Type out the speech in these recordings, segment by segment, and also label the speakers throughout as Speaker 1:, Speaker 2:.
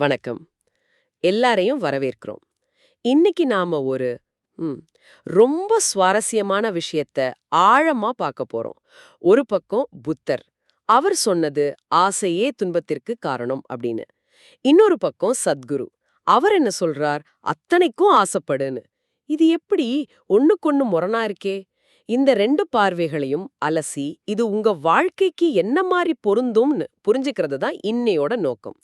Speaker 1: வணக்கம். எல்லாரையும் வரவேற்கிறோம். இன்னைக்கு நாம ஒரு ரொம்ப சுவாரஸ்யமான விஷயத்த ஆழமா பார்க்க போறோம். ஒரு பக்கம் புத்தர் அவர் சொன்னது ஆசையே துன்பத்திற்கு காரணம் அப்படின்னு. இன்னொரு பக்கம் சத்குரு அவர் என்ன சொல்றார்? அத்தனைக்கும் ஆசைப்படுன்னு. இது எப்படி ஒண்ணுக்கொன்னு முரணா இருக்கே? இந்த ரெண்டு பார்வைகளையும் அலசி இது உங்க வாழ்க்கைக்கு என்ன மாதிரி பொருந்தும்னு புரிஞ்சுக்கிறது தான் இன்னையோட நோக்கம்.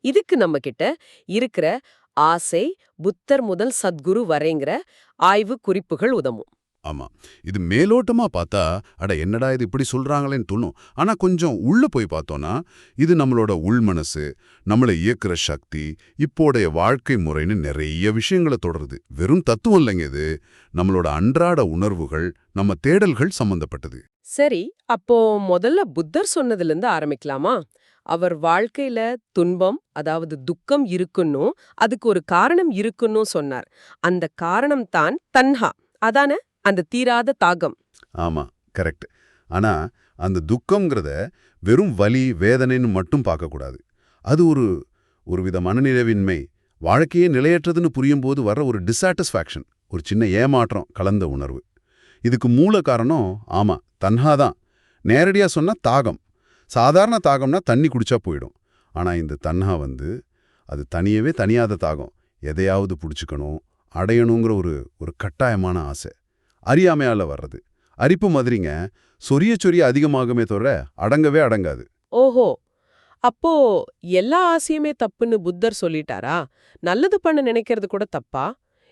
Speaker 1: இதுக்கு நம்ம கிட்ட இருக்கிற ஆசை புத்தர் முதல் சத்குரு வரைங்கிற ஆய்வு குறிப்புகள் உதவும்.
Speaker 2: ஆமா. இது மேலோட்டமா பார்த்தா அட என்னடா இது இப்படி சொல்றாங்களேன்னு தோணும். ஆனா கொஞ்சம் உள்ள போய் பார்த்தோம்னா இது நம்மளோட உள்மனசு நம்மளை இயக்குற சக்தி இப்போடைய வாழ்க்கை முறைன்னு நிறைய விஷயங்களை தொடருது. வெறும் தத்துவம் இல்லைங்க இது. நம்மளோட அன்றாட உணர்வுகள் நம்ம தேடல்கள் சம்பந்தப்பட்டது.
Speaker 1: சரி அப்போ முதல்ல புத்தர் சொன்னதுல இருந்து ஆரம்பிக்கலாமா? அவர் வாழ்க்கையில துன்பம் அதாவது துக்கம் இருக்குன்னும் அதுக்கு ஒரு காரணம் இருக்குன்னும் சொன்னார். அந்த காரணம் தான் தன்ஹா. அதானே? அந்த தீராத தாகம்.
Speaker 2: ஆமா கரெக்ட். ஆனா அந்த துக்கம்ங்கிறத வெறும் வலி வேதனைன்னு மட்டும் பார்க்கக்கூடாது. அது ஒரு ஒருவித மனநிறைவின்மை வாழ்க்கையே நிலையற்றதுன்னு புரியும் போது வர்ற ஒரு டிசாட்டிஸ்ஃபேக்ஷன் ஒரு சின்ன ஏமாற்றம் கலந்த உணர்வு. இதுக்கு மூல காரணம் ஆமா தன்ஹா தான். நேரடியா சொன்னா தாகம். சாதாரண தாகம்னா தண்ணி குடிச்சா போயிடும். ஆனா இந்த தன்ஹா வந்து அது தனியவே தனியாத தாகம். எதையாவது பிடிச்சிக்கணும் அடையணுங்கிற ஒரு ஒரு கட்டாயமான ஆசை. அறியாமையால வர்றது. அரிப்பு மாதிரிங்க சொரிய சொரிய அதிகமாகுமே தவிர அடங்கவே அடங்காது.
Speaker 1: ஓஹோ! அப்போ எல்லா ஆசையுமே தப்புன்னு புத்தர் சொல்லிட்டாரா? நல்லது பண்ண நினைக்கிறது கூட தப்பா?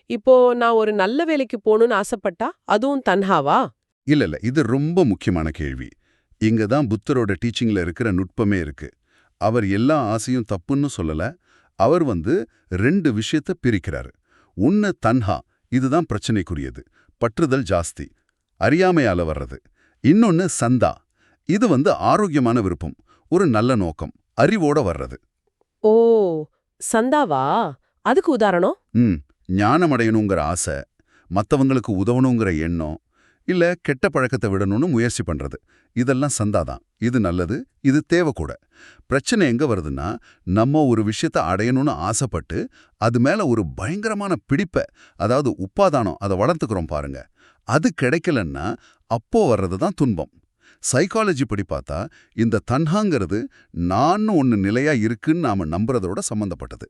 Speaker 1: இப்போ நான் ஒரு நல்ல வேலைக்கு போகணும்னு ஆசைப்பட்டா அதுவும் தன்ஹாவா?
Speaker 2: இல்ல இல்ல இது ரொம்ப முக்கியமான கேள்வி. இங்க தான் புத்தரோட டீச்சிங்ல இருக்கிற நுட்பமே இருக்கு. அவர் எல்லா ஆசையும் தப்புன்னு சொல்லல. அவர் வந்து ரெண்டு விஷயத்த பிரிக்கிறாரு. ஒன்னு தன்ஹா இதுதான் பிரச்சனைக்குரியது. பற்றுதல் ஜாஸ்தி அறியாமையால வர்றது. இன்னொன்னு சந்தா இது வந்து ஆரோக்கியமான விருப்பம் ஒரு நல்ல நோக்கம் அறிவோட வர்றது.
Speaker 1: ஓ சந்தாவா? அதுக்கு உதாரணம்?
Speaker 2: ம் ஞானமடையணுங்கிற ஆசை மத்தவங்களுக்கு உதவணுங்கிற எண்ணம் இல்ல கெட்ட பழக்கத்தை விடணும்னு முயற்சி பண்றது. இதெல்லாம் சந்தாதான் இது நல்லது இது தேவை கூட. பிரச்சனை எங்க வருதுன்னா நம்ம ஒரு விஷயத்த அடையணும்னு ஆசைப்பட்டு அது மேல ஒரு பயங்கரமான பிடிப்பை அதாவது உப்பாதானம் அதை வளர்த்துக்கிறோம் பாருங்க. அது கிடைக்கலன்னா அப்போ வர்றது தான் துன்பம். சைக்காலஜி படி பார்த்தா இந்த தன்ஹாங்கிறது நான் ஒன்று நிலையா இருக்குன்னு நாம நம்புறதோட சம்பந்தப்பட்டது.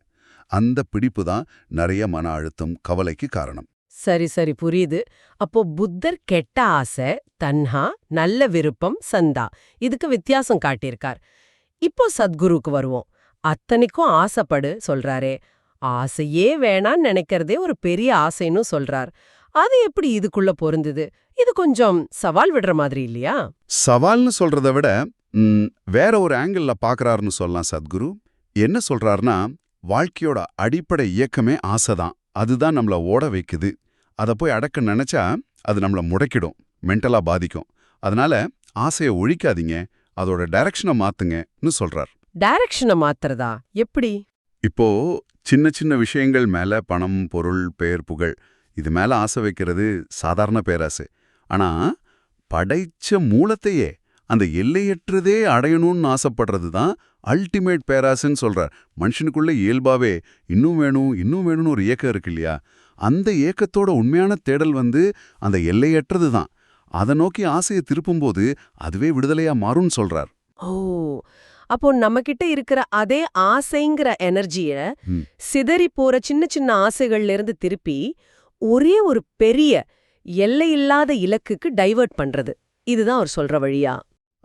Speaker 2: அந்த பிடிப்பு தான் நிறைய மன அழுத்தம் கவலைக்கு காரணம்.
Speaker 1: சரி சரி புரியுது. அப்போ புத்தர் கெட்ட ஆசை தன்ஹா நல்ல விருப்பம் சந்தா. இதுக்கு வித்தியாசம் காட்டியிருக்கார். இப்போ சத்குருக்கு வருவோம். அத்தனைக்கும் ஆசைப்படு சொல்றாரே. ஆசையே வேணான்னு நினைக்கிறதே ஒரு பெரிய ஆசைன்னு சொல்றார். அது எப்படி இதுக்குள்ள பொருந்தது? இது கொஞ்சம் சவால் விடுற மாதிரி இல்லையா?
Speaker 2: சவால்னு சொல்றதை விட வேற ஒரு ஆங்கிள்ல பாக்குறாருன்னு சொல்லலாம் சத்குரு. என்ன சொல்றாருன்னா வாழ்க்கையோட அடிப்படை இயக்கமே ஆசைதான். அதுதான் நம்மள ஓட வைக்குது. அதை போய் அடக்க நினைச்சா அது நம்மள முடக்கிடும் மென்டலா பாதிக்கும். அதனால ஆசையை ஒழிக்காதீங்க அதோட டைரக்ஷனை மாத்துங்கன்னு சொல்றார்.
Speaker 1: டைரக்ஷனை மாத்துறதா? எப்படி?
Speaker 2: இப்போ சின்ன சின்ன விஷயங்கள் மேல பணம் பொருள் பெயர் புகழ் இது மேல ஆசை வைக்கிறது சாதாரண பேராசை. ஆனா படைச்ச மூலத்தையே அந்த எல்லையற்றதே அடையணும்னு ஆசைப்படுறது தான் அல்டிமேட் பேராசைன்னு சொல்றார். மனுஷனுக்குள்ள இயல்பாவே இன்னும் வேணும் இன்னும் வேணும்னு ஒரு ஏக்கம் இருக்கு இல்லையா? அந்த ஏக்கத்தோட உண்மையான தேடல் வந்து அந்த எல்லையற்றது தான். அதை நோக்கி ஆசையை திருப்பும்போது அதுவே விடுதலையா மாறும்னு சொல்றார்.
Speaker 1: ஓ அப்போ நம்ம கிட்ட இருக்கிற அதே ஆசைங்கிற எனர்ஜிய. சிதறி போற சின்ன சின்ன ஆசைகள்ல இருந்து திருப்பி ஒரே ஒரு பெரிய எல்லையில்லாத இலக்குக்கு டைவர்ட் பண்றது. இதுதான் அவர் சொல்ற வழியா.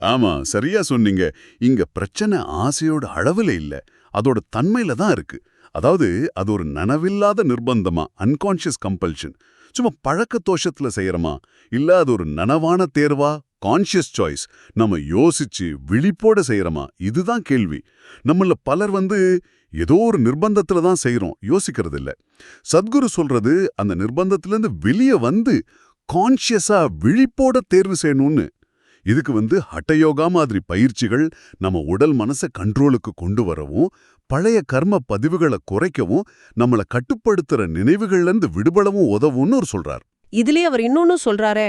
Speaker 2: ஆமா சரியா சொன்னீங்க. இங்க பிரச்சனை ஆசையோட அளவுல இல்ல. அதோட தன்மையில தான் இருக்கு. அதாவது அது ஒரு நனவில்லாத நிர்பந்தமா? அன்கான்ஷியஸ் கம்பல்ஷன் சும்மா பழக்க தோஷத்துல செய்யறமா? இல்ல அது ஒரு நனவான தேர்வா? கான்ஷியஸ் சாய்ஸ் நம்ம யோசிச்சு விழிப்போட செய்யறமா? இதுதான் கேள்வி. நம்மள பலர் வந்து ஏதோ ஒரு நிர்பந்தத்துல தான் செய்யறோம் யோசிக்கிறது இல்ல சத்குரு சொல்றது அந்த நிர்பந்தத்திலிருந்து வெளியே வந்து கான்ஷியஸா விழிப்போட தேர்வு செய்யணும்னு. இதுக்கு வந்து ஹட்டயோகா மாதிரி பயிற்சிகள் நம்ம உடல் மனசை கண்ட்ரோலுக்கு கொண்டு வரவும் பழைய கர்ம பதிவுகளை குறைக்கவும் நம்மள கட்டுப்படுத்துற நினைவுகள்ல இருந்து விடுபடவும் உதவும்னு அவர் சொல்றார்.
Speaker 1: இதுலயே அவர் இன்னொன்னு சொல்றாரே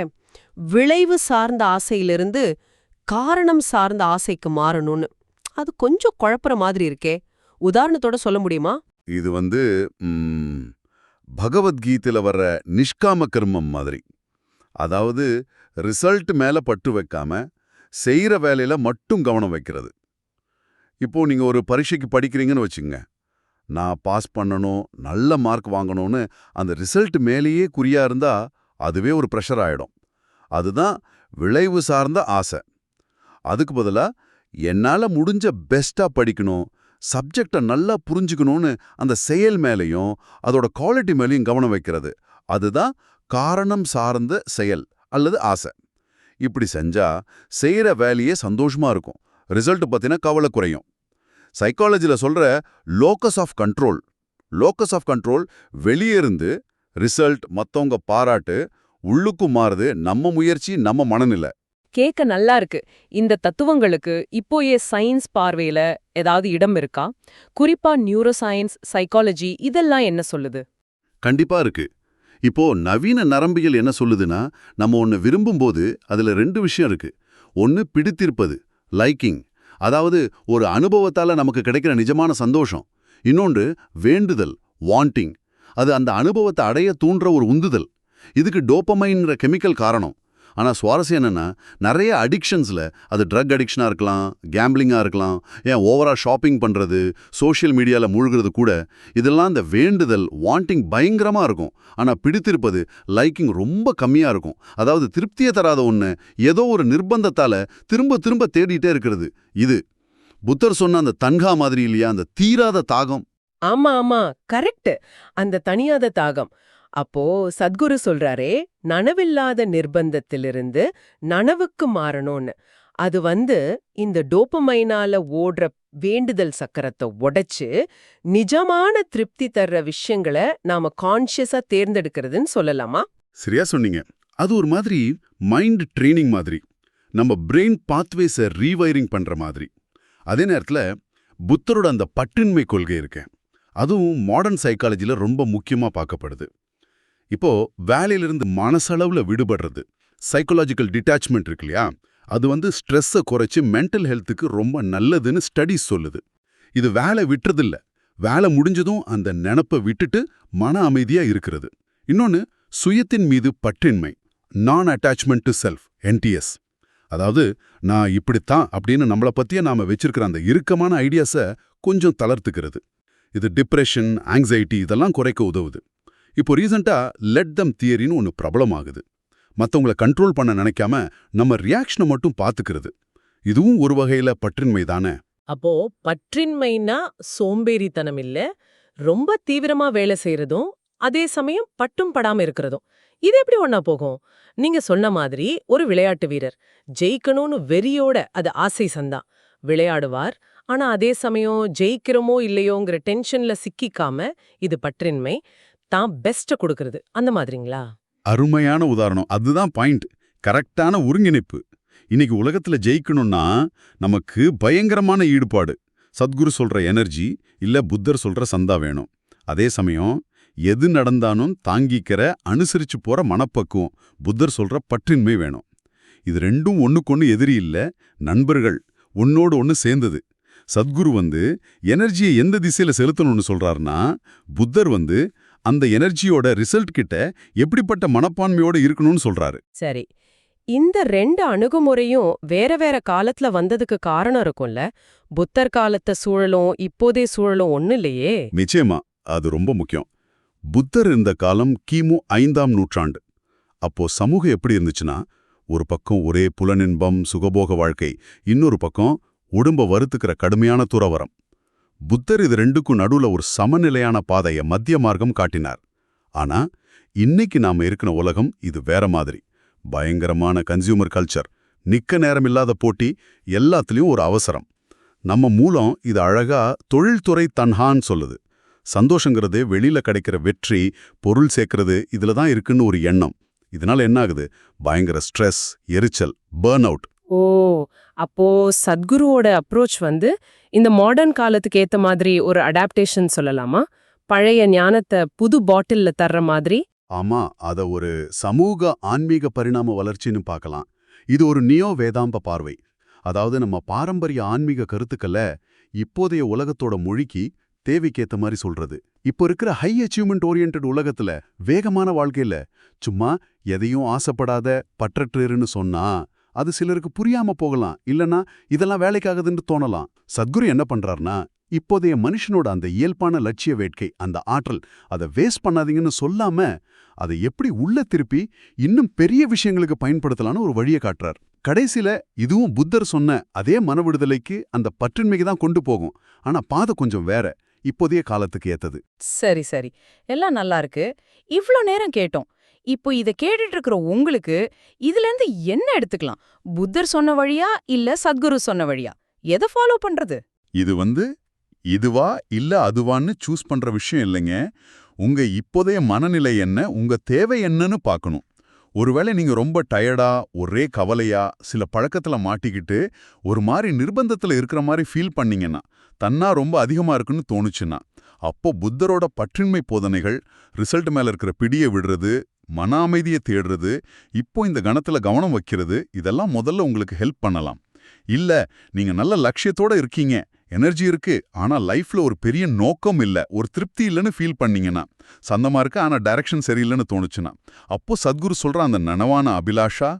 Speaker 1: விளைவு சார்ந்த ஆசையிலிருந்து காரணம் சார்ந்த ஆசைக்கு மாறணும்னு. அது கொஞ்சம் குழப்புற மாதிரி இருக்கே. உதாரணத்தோட சொல்ல முடியுமா?
Speaker 2: இது வந்து பகவத்கீதையில வர்ற நிஷ்காம கர்மம் மாதிரி. அதாவது ரிசல்ட் மேல பட்டு வைக்காம செய்கிற வேலையில மட்டும் கவனம் வைக்கிறது. இப்போ நீங்க ஒரு பரீட்சைக்கு படிக்கிறீங்கன்னு வச்சுங்க நான் பாஸ் பண்ணணும் நல்ல மார்க் வாங்கணும்னு அந்த ரிசல்ட் மேலேயே குறியா இருந்தா அதுவே ஒரு ப்ரெஷர் ஆயிடும். அதுதான் விளைவு சார்ந்த ஆசை. அதுக்கு பதிலா என்னால முடிஞ்ச பெஸ்ட்டாக படிக்கணும் சப்ஜெக்டை நல்லா புரிஞ்சுக்கணும்னு அந்த செயல் மேலேயும் அதோட குவாலிட்டி மேலேயும் கவனம் வைக்கிறது. அதுதான் காரணம் சார்ந்த செயல். அல்லது ஆசை. இப்படி செஞ்சா செய்யற வேலையே சந்தோஷமா இருக்கும். ரிசல்ட் பத்தின கவலை குறையும். சைக்காலஜில சொல்ற locus of control locus of control வெளியே இருந்து ரிசல்ட் மத்தவங்க பாராட்டு உள்ளுக்கும் மாறுது. நம்ம முயற்சி நம்ம மனநிலை.
Speaker 3: கேட்க நல்லா இருக்கு. இந்த தத்துவங்களுக்கு இப்போயே சயின்ஸ் பார்வையில ஏதாவது இடம் இருக்கா? குறிப்பா நியூரோ சயின்ஸ் சைக்காலஜி இதெல்லாம் என்ன சொல்லுது?
Speaker 2: கண்டிப்பா இருக்கு. இப்போ நவீன நரம்பியல் என்ன சொல்லுதுன்னா நம்ம ஒன்று விரும்பும்போது அதுல ரெண்டு விஷயம் இருக்கு. ஒன்று பிடித்திருப்பது லைக்கிங் அதாவது ஒரு அனுபவத்தால நமக்கு கிடைக்கிற நிஜமான சந்தோஷம். இன்னொன்று வேண்டுதல் வாண்டிங் அது அந்த அனுபவத்தை அடைய தூண்டுற ஒரு உந்துதல். இதுக்கு டோப்பமைன்ற கெமிக்கல் காரணம். ஆனா சுவாரஸ்யம் என்னன்னா நிறைய அடிக்ஷன்ஸ்ல அது ட்ரக் அடிக்ஷனா இருக்கலாம் கேம்பிளிங்கா இருக்கலாம் ஏன் ஓவரா ஷாப்பிங் பண்றது சோஷியல் மீடியால மூழ்கிறது கூட இதெல்லாம் இந்த வேண்டுதல் வாண்டிங் பயங்கரமா இருக்கும். ஆனா பிடித்திருப்பது லைக்கிங் ரொம்ப கம்மியா இருக்கும். அதாவது திருப்தியை தராத ஒண்ணு ஏதோ ஒரு நிர்பந்தத்தால திரும்ப திரும்ப தேடிட்டே இருக்கிறது. இது. புத்தர் சொன்ன அந்த தன்கா மாதிரி இல்லையா அந்த தீராத தாகம்.
Speaker 1: ஆமா ஆமா. கரெக்ட் அந்த தனியாத தாகம். அப்போ சத்குரு சொல்றாரே நனவில்லாத நிர்பந்தத்திலிருந்து நனவுக்கு மாறணும்னு. அது வந்து இந்த டோப்பமைனால ஓடுற வேண்டுதல் சக்கரத்தை உடைச்சு நிஜமான திருப்தி தர்ற விஷயங்களை நாம கான்ஷியஸா தேர்ந்தெடுக்கிறதுன்னு சொல்லலாமா?
Speaker 2: சரியா சொன்னீங்க. அது ஒரு மாதிரி மைண்ட் ட்ரைனிங் மாதிரி. நம்ம பிரெயின் பாத்வேஸை ரீவைரிங் பண்ற மாதிரி. அதே நேரத்துல புத்தரோட அந்த பட்டின்மை கொள்கை இருக்கு. அதுவும் மாடர்ன் சைக்காலஜில ரொம்ப முக்கியமா பார்க்கப்படுது. இப்போ வேலையிலிருந்து மனசளவுல விடுபடுறது. சைக்காலஜிக்கல் டிட்டாச்மெண்ட் இருக்கு இல்லையா? அது வந்து ஸ்ட்ரெஸ்ஸை குறைச்சு மென்டல் ஹெல்த்துக்கு ரொம்ப நல்லதுன்னு ஸ்டடீஸ் சொல்லுது. இது வேலை விட்டுறதில்ல. வேலை முடிஞ்சதும் அந்த நினப்பை விட்டுட்டு மன அமைதியா இருக்கிறது. இன்னொன்னு சுயத்தின் மீது பற்றின்மை. நான் அட்டாச்மெண்ட் டு செல்ஃப் என்டிஎஸ் அதாவது நான் இப்படித்தான் அப்படின்னு நம்மளை பத்தியே நாம வச்சிருக்கிற அந்த இறுக்கமான ஐடியாஸை கொஞ்சம் தளர்த்துக்கிறது. இது டிப்ரெஷன் ஆங்ஸைட்டி இதெல்லாம் குறைக்க உதவுது. இப்போ ரீசெண்டா லெட் தம் தியரின்னு ஒன்று பிரபலமாகுது. மத்தவங்கள கண்ட்ரோல் பண்ண நினைக்காம நம்ம ரியாக்ஷனை மட்டும் பார்த்துக்கிறது. இதுவும் ஒரு வகையில பற்றின்மை தானே?
Speaker 3: அப்போ பற்றின்மைனா சோம்பேறித்தனம் இல்ல ரொம்ப தீவிரமா வேலை செய்யறதும் அதே சமயம் பட்டும் படாம இருக்கிறதும். இது எப்படி ஒன்னா போகும்? நீங்க சொன்ன மாதிரி ஒரு விளையாட்டு வீரர் ஜெயிக்கணும்னு வெறியோட அது ஆசை சந்தா விளையாடுவார் ஆனா அதே சமயம் ஜெயிக்கிறோமோ இல்லையோங்கிற டென்ஷன்ல சிக்கிக்காம இது பற்றின்மை. தான் பெஸ்ட கொடுக்கறது. அந்த மாதிரிங்களா?
Speaker 2: அருமையான உதாரணம். அதுதான் பாயிண்ட் கரெக்டான ஒருங்கிணைப்பு. இன்னைக்கு உலகத்துல ஜெயிக்கணும்னா நமக்கு பயங்கரமான ஈடுபாடு. சத்குரு சொல்ற எனர்ஜி இல்ல புத்தர் சொல்ற சந்தா வேணும். அதே சமயம் எது நடந்தாலும் தாங்கிக்கிற அனுசரிச்சு போற மனப்பக்குவம் புத்தர் சொல்ற பற்றின்மை வேணும். இது ரெண்டும் ஒண்ணுக்கொன்னு எதிரி இல்ல நண்பர்கள். ஒன்னோடு ஒன்னு சேர்ந்தது. சத்குரு வந்து எனர்ஜியை எந்த திசையில செலுத்தணும்னு சொல்றாருன்னா புத்தர் வந்து அந்த எனர்ஜியோட ரிசல்ட் கிட்ட எப்படிப்பட்ட மனப்பான்மையோட இருக்கணும்னு சொல்றாரு.
Speaker 1: சரி. இந்த ரெண்டு அணுகுமுறையும் வேற வேற காலத்துல வந்ததுக்கு காரணம் இருக்கும்ல? புத்தர் காலத்த சூழலும் இப்போதைய சூழலும் ஒண்ணு இல்லையே?
Speaker 2: நிச்சயமா. அது ரொம்ப முக்கியம். புத்தர் இருந்த காலம் கிமு ஐந்தாம் நூற்றாண்டு. அப்போ சமூகம் எப்படி இருந்துச்சுன்னா ஒரு பக்கம் ஒரே புலனின்பம் சுகபோக வாழ்க்கை இன்னொரு பக்கம் உடம்ப வருத்துக்கிற கடுமையான துறவரம். புத்தர் இது ரெண்டுக்கும் நடுவுல ஒரு சமநிலையான பாதைய மத்திய மார்க்கம் காட்டினார். ஆனா இன்னைக்கு நாம இருக்கிற உலகம் இது வேற மாதிரி. பயங்கரமான கன்சியூமர் கல்ச்சர் நிக்க நேரமில்லாத போட்டி எல்லாத்துலயும் ஒரு அவசரம். நம்ம மூலம் இது அழகா தொழில்துறை தன்ஹான்னு சொல்லுது. சந்தோஷங்கிறது வெளியில கிடைக்கிற வெற்றி பொருள் சேர்க்கறது இதுல தான் இருக்குன்னு ஒரு எண்ணம். இதனால என்ன ஆகுது? பயங்கர ஸ்ட்ரெஸ் எரிச்சல் பேர்ன் அவுட்
Speaker 3: ஓ அப்போ சத்குருவோட அப்ரோச் வந்து இந்த மாடர்ன் காலத்துக்கு ஏத்த மாதிரி ஒரு அடாப்டேஷன் சொல்லலாமா? பழைய ஞானத்தை புது பாட்டில்ல தர்ற மாதிரி?
Speaker 2: ஆமா அத ஒரு சமூக ஆன்மீக பரிணாம வளர்ச்சின்னு பார்க்கலாம். இது ஒரு நியோ வேதாம்ப பார்வை. அதாவது நம்ம பாரம்பரிய ஆன்மீக கருத்துக்களை இப்போதைய உலகத்தோட மொழிக்கு தேவைக்கேத்த மாதிரி சொல்றது. இப்போ இருக்கிற ஹை அச்சீவ்மெண்ட் ஓரியன்ட் உலகத்துல வேகமான வாழ்க்கையில சும்மா எதையும் ஆசைப்படாத பற்றற்றுன்னு சொன்னா அது சிலருக்கு புரியாம போகலாம் இல்லனா இதெல்லாம் வேலைக்காகுதுன்னு தோணலாம். சத்குரு என்ன பண்றாருன்னா இப்போதைய மனுஷனோட அந்த இயல்பான லட்சிய வேட்கை அந்த ஆற்றல் அதை வேஸ்ட் பண்ணாதீங்கன்னு சொல்லாம அதை எப்படி உள்ள திருப்பி இன்னும் பெரிய விஷயங்களுக்கு பயன்படுத்தலாம்னு ஒரு வழியை காட்டுறார். கடைசில இதுவும் புத்தர் சொன்ன அதே மன விடுதலைக்கு அந்த பற்றின்மைக்கு தான் கொண்டு போகும். ஆனா பாதை கொஞ்சம் வேற இப்போதைய காலத்துக்கு ஏத்தது.
Speaker 4: சரி சரி. எல்லாம் நல்லா இருக்கு. இவ்ளோ நேரம் கேட்டோம். இப்போ இத கேட்டுட்டு இருக்கிற உங்களுக்கு இதுல இருந்து என்ன எடுத்துக்கலாம்? புத்தர் சொன்ன வழியா இல்ல சத்குரு சொன்ன வழியா? எதை ஃபாலோ பண்றது?
Speaker 2: இது வந்து இதுவா இல்ல அதுவான்னு சூஸ் பண்ற விஷயம் இல்லைங்க. உங்க இப்போதைய மனநிலை என்ன உங்க தேவை என்னன்னு பார்க்கணும். ஒருவேளை நீங்க ரொம்ப டயர்டா ஒரே கவலையா சில பழக்கத்துல மாட்டிக்கிட்டு ஒரு மாதிரி நிர்பந்தத்துல இருக்கிற மாதிரி ஃபீல் பண்ணீங்கன்னா தன்னா ரொம்ப அதிகமா இருக்குன்னு தோணுச்சுன்னா அப்போ புத்தரோட பற்றின்மை போதனைகள் ரிசல்ட் மேல இருக்கிற பிடியை விடுறது மன அமைதியை தேடுறது இப்போ இந்த கணத்துல கவனம் வைக்கிறது இதெல்லாம் முதல்ல உங்களுக்கு ஹெல்ப் பண்ணலாம். இல்ல நீங்க நல்ல லட்சியத்தோட இருக்கீங்க எனர்ஜி இருக்கு ஆனா லைஃப்ல ஒரு பெரிய நோக்கம் இல்ல ஒரு திருப்தி இல்லைன்னு ஃபீல் பண்ணீங்கன்னா சந்தமா இருக்கு ஆனா டைரக்ஷன் சரியில்லைன்னு தோணுச்சுன்னா. அப்போ சத்குரு சொல்ற அந்த நனவான அபிலாஷா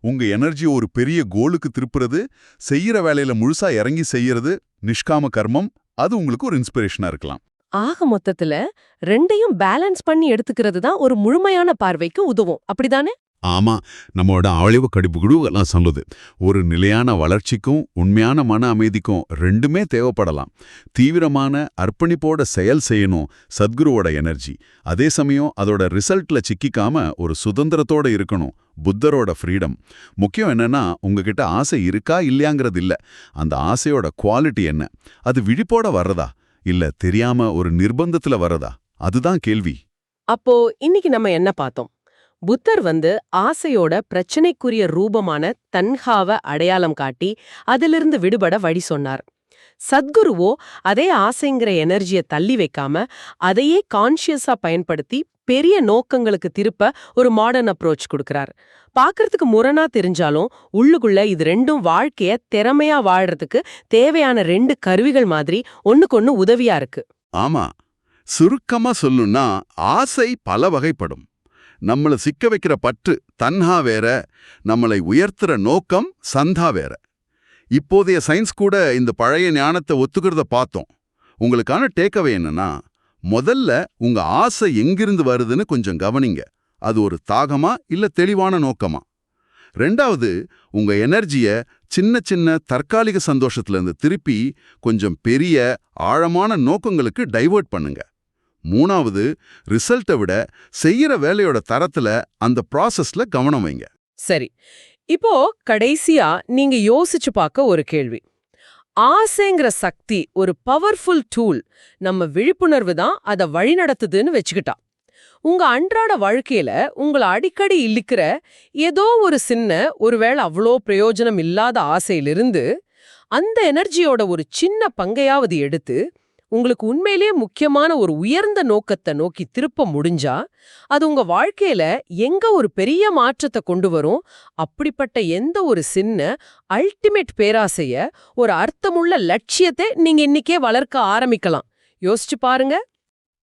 Speaker 2: உங்க எனர்ஜி ஒரு பெரிய கோலுக்கு திருப்புறது செய்யற வேலையில முழுசா இறங்கி செய்யறது நிஷ்காம கர்மம் அது உங்களுக்கு ஒரு இன்ஸ்பிரேஷனா இருக்கலாம்.
Speaker 1: ஆக மொத்தத்துல ரெண்டையும் பேலன்ஸ் பண்ணி எடுத்துக்கிறது தான் ஒரு முழுமையான பார்வைக்கு உதவும். அப்படிதானே?
Speaker 2: ஆமா நம்மளோட அழிவு கடிப்புகளும் எல்லாம் சொல்லுது. ஒரு நிலையான வளர்ச்சிக்கும் உண்மையான மன அமைதிக்கும் ரெண்டுமே தேவைப்படலாம். தீவிரமான அர்ப்பணிப்போட செயல் செய்யணும் சத்குருவோட எனர்ஜி அதே சமயம் அதோட ரிசல்ட்ல சிக்கிக்காம ஒரு சுதந்திரத்தோட இருக்கணும் புத்தரோட ஃப்ரீடம் முக்கியம் என்னன்னா உங்ககிட்ட ஆசை இருக்கா இல்லையாங்கிறது இல்ல. அந்த ஆசையோட குவாலிட்டி என்ன? அது விழிப்போட வர்றதா? இல்ல தெரியாம ஒரு நிர்பந்தத்துல வரதா? அதுதான் கேள்வி.
Speaker 1: அப்போ இன்னைக்கு நம்ம என்ன பார்த்தோம்? புத்தர் வந்து ஆசையோட பிரச்சனைக்குரிய ரூபமான தன்ஹாவ அடையாளம் காட்டி அதிலிருந்து விடுபட வழி சொன்னார். சத்குருவோ அதே ஆசைங்கிற எனர்ஜியை தள்ளி வைக்காம அதையே கான்ஷியஸா பயன்படுத்தி பெரிய நோக்கங்களுக்கு திருப்ப ஒரு மாடர்ன் அப்ரோச் கொடுக்கிறார். பார்க்கறதுக்கு முரணா தெரிஞ்சாலும் உள்ளுக்குள்ள இது ரெண்டும் வாழ்க்கைய திறமையா வாழறதுக்கு தேவையான ரெண்டு கருவிகள் மாதிரி ஒண்ணுக்கொன்னு உதவியா இருக்கு.
Speaker 2: ஆமா. சுருக்கமா சொல்லுன்னா ஆசை பல வகைப்படும். நம்மள சிக்க வைக்கிற பற்று தன்ஹா வேற நம்மளை உயர்த்துற நோக்கம் சந்தா வேற. இப்போதைய சயின்ஸ் கூட இந்த பழைய ஞானத்தை ஒத்துக்கிறத பார்த்தோம். உங்களுக்கான டேக்அவே என்னன்னா முதல்ல உங்க ஆசை எங்கிருந்து வருதுன்னு கொஞ்சம் கவனிங்க. அது ஒரு தாகமா இல்ல தெளிவான நோக்கமா? ரெண்டாவது உங்க எனர்ஜிய சின்ன சின்ன தற்காலிக சந்தோஷத்துல இருந்து திருப்பி கொஞ்சம் பெரிய ஆழமான நோக்கங்களுக்கு டைவர்ட் பண்ணுங்க. மூணாவது ரிசல்ட்டை விட செய்யற வேலையோட தரத்துல அந்த ப்ராசஸ்ல கவனம் வைங்க.
Speaker 1: சரி. இப்போ கடைசியா நீங்க யோசிச்சு பார்க்க ஒரு கேள்வி. ஆசைங்கிற சக்தி ஒரு பவர்ஃபுல் டூல் நம்ம விழிப்புணர்வு தான் அதை வழிநடத்துதுன்னு வச்சுக்கிட்டா. உங்க அன்றாட வாழ்க்கையில உங்களை அடிக்கடி இழுக்கிற ஏதோ ஒரு சின்ன ஒருவேளை அவ்வளோ பிரயோஜனம் இல்லாத ஆசையிலிருந்து அந்த எனர்ஜியோட ஒரு சின்ன பங்கையாவது எடுத்து உங்களுக்கு உண்மையிலேயே முக்கியமான ஒரு உயர்ந்த நோக்கத்தை நோக்கி திருப்ப முடிஞ்சா அது உங்க வாழ்க்கையில எங்க ஒரு பெரிய மாற்றத்தை கொண்டு வரும் அப்படிப்பட்ட எந்த ஒரு சின்ன அல்டிமேட் பேராசைய ஒரு அர்த்தமுள்ள லட்சியத்தை நீங்க இன்னைக்கே வளர்க்க ஆரம்பிக்கலாம். யோசிச்சு பாருங்க.